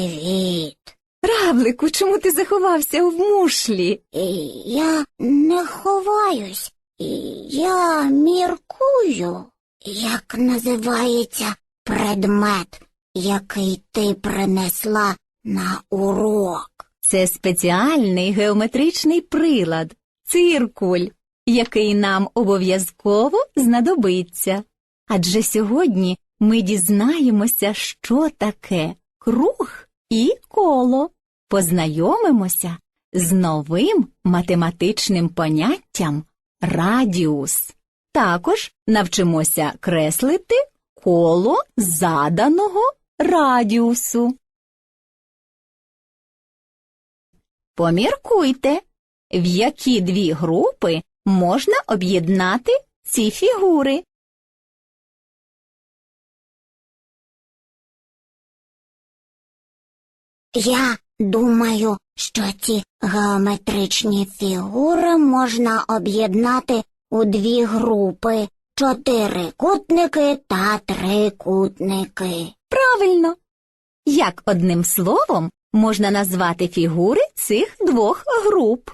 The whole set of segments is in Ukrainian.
Привіт. Равлику, чому ти заховався в мушлі? Я не ховаюсь. Я міркую, як називається предмет, який ти принесла на урок. Це спеціальний геометричний прилад, циркуль, який нам обов'язково знадобиться. Адже сьогодні ми дізнаємося, що таке круг і коло. Познайомимося з новим математичним поняттям радіус. Також навчимося креслити коло заданого радіусу. Поміркуйте, в які дві групи можна об'єднати ці фігури. Я думаю, що ці геометричні фігури можна об'єднати у дві групи чотирикутники та трикутники. Правильно. Як одним словом можна назвати фігури цих двох груп?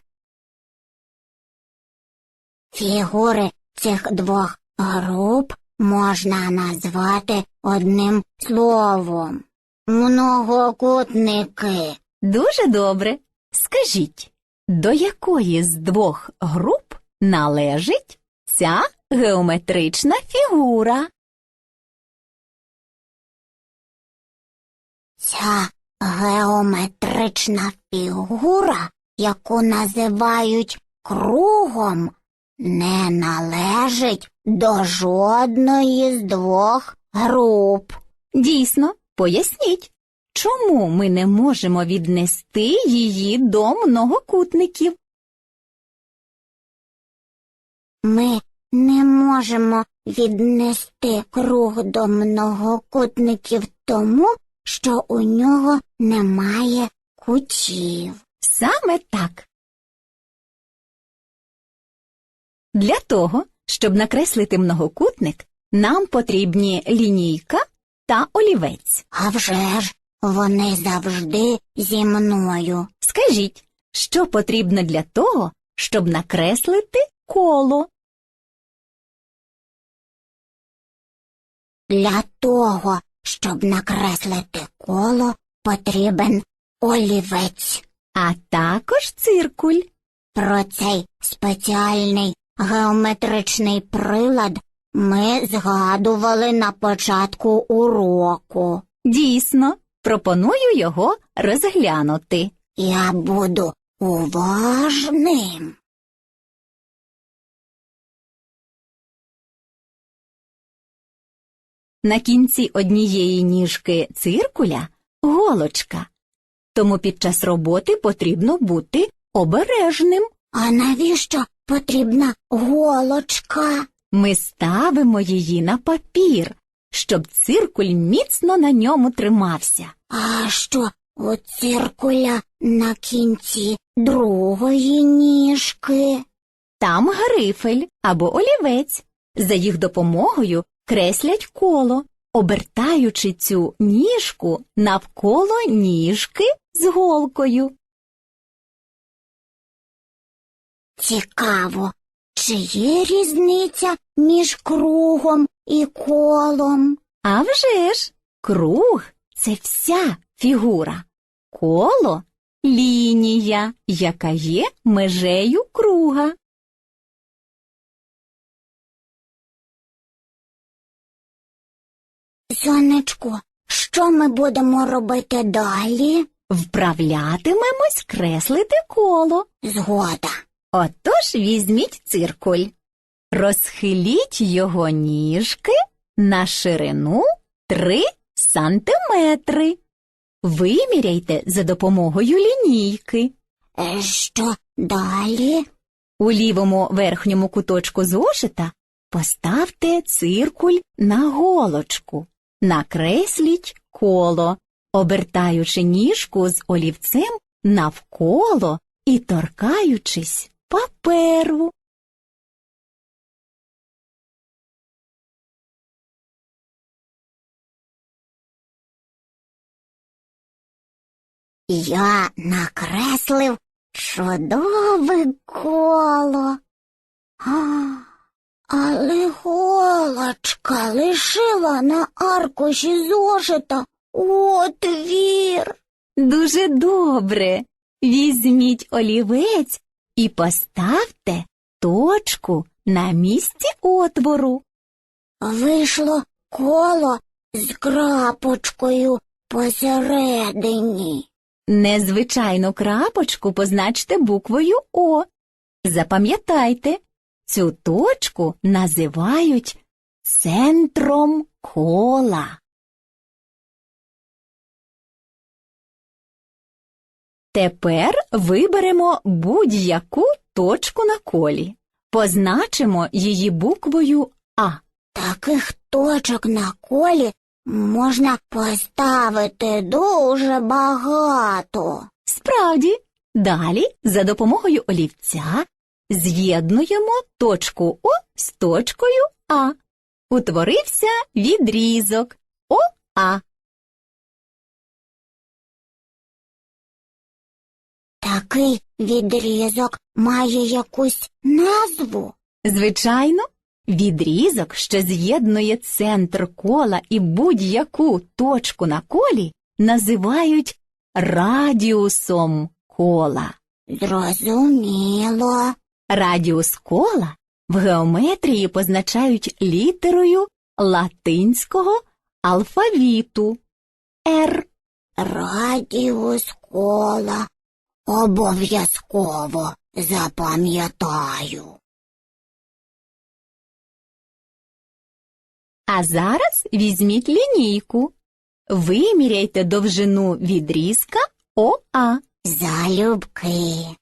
Фігури цих двох груп можна назвати одним словом. Многокутники. Дуже добре. Скажіть, до якої з двох груп належить ця геометрична фігура? Ця геометрична фігура, яку називають кругом, не належить до жодної з двох груп. Дійсно, поясніть, чому ми не можемо віднести її до многокутників? Ми не можемо віднести круг до многокутників тому, що у нього немає кутів. Саме так. Для того, щоб накреслити многокутник, нам потрібні лінійка та олівець. А вже ж вони завжди зі мною. Скажіть, що потрібно для того, щоб накреслити коло? Для того, щоб накреслити коло, потрібен олівець. А також циркуль. Про цей спеціальний геометричний прилад ми згадували на початку уроку. Дійсно, пропоную його розглянути. Я буду уважним. На кінці однієї ніжки циркуля голочка. Тому під час роботи потрібно бути обережним. А навіщо потрібна голочка? Ми ставимо її на папір, щоб циркуль міцно на ньому тримався. А що у циркуля на кінці другої ніжки? Там грифель або олівець. За їх допомогою креслять коло, обертаючи цю ніжку навколо ніжки з голкою. Цікаво, чи є різниця між кругом і колом? А вже ж, круг це вся фігура. Коло лінія, яка є межею круга. Сонечко, що ми будемо робити далі? Вправлятимемось креслити коло. Згода. Отож візьміть циркуль. Розхиліть його ніжки на ширину 3 сантиметри. Виміряйте за допомогою лінійки. Е, Що далі? У лівому верхньому куточку зошита поставте циркуль на голочку. Накресліть коло, обертаючи ніжку з олівцем навколо і торкаючись паперу. Я накреслив чудове коло. А, але голочка лишила на аркуші зошита отвір. Дуже добре. Візьміть олівець і поставте точку на місці отвору. Вийшло коло з крапочкою посередині. Незвичайну крапочку позначте буквою О. Запам'ятайте, цю точку називають центром кола. Тепер виберемо будь-яку точку на колі. Позначимо її буквою А. Таких точок на колі можна поставити дуже багато. Справді, далі за допомогою олівця з'єднуємо точку О з точкою А. Утворився відрізок ОА. Такий відрізок має якусь назву. Звичайно, відрізок, що з'єднує центр кола і будь-яку точку на колі, називають радіусом кола. Зрозуміло. Радіус кола в геометрії позначають літерою латинського алфавіту R. Радіус кола. Обов'язково запам'ятаю. А зараз візьміть лінійку. Виміряйте довжину відрізка ОА. Залюбки.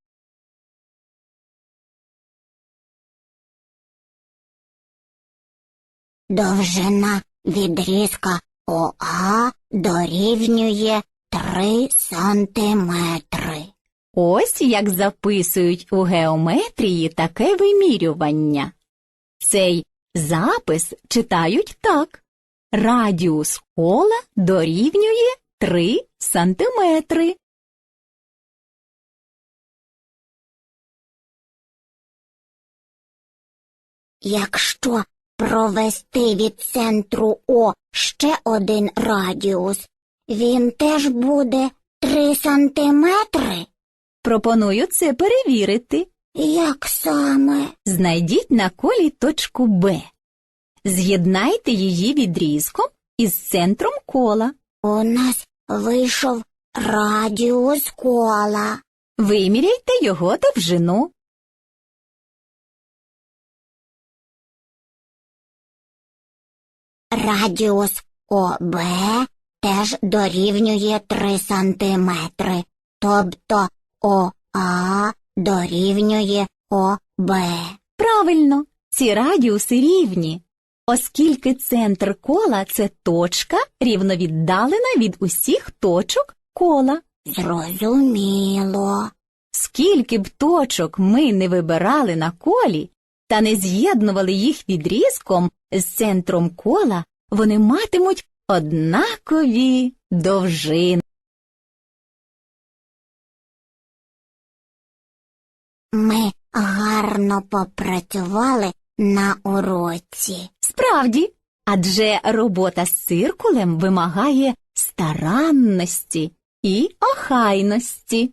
Довжина відрізка ОА дорівнює 3 сантиметри. Ось як записують у геометрії таке вимірювання. Цей запис читають так. Радіус кола дорівнює 3 сантиметри. Якщо провести від центру О ще один радіус, він теж буде 3 сантиметри? Пропоную це перевірити. Як саме? Знайдіть на колі точку Б. З'єднайте її відрізком із центром кола. У нас вийшов радіус кола. Виміряйте його довжину. Радіус ОБ теж дорівнює 3 сантиметри, тобто ОА дорівнює ОБ. Правильно, ці радіуси рівні, оскільки центр кола це точка рівновіддалена від усіх точок кола. Зрозуміло. Скільки б точок ми не вибирали на колі та не з'єднували їх відрізком з центром кола, вони матимуть однакові довжини. Ми гарно попрацювали на уроці. Справді, адже робота з циркулем вимагає старанності і охайності.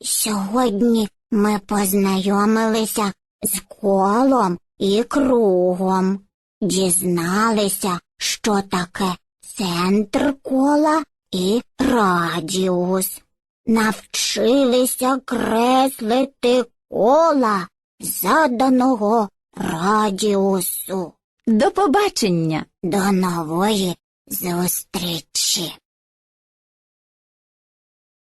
Сьогодні ми познайомилися з колом і кругом, дізналися, що таке центр кола і радіус, навчилися креслити кола заданого радіусу. До побачення! До нової зустрічі!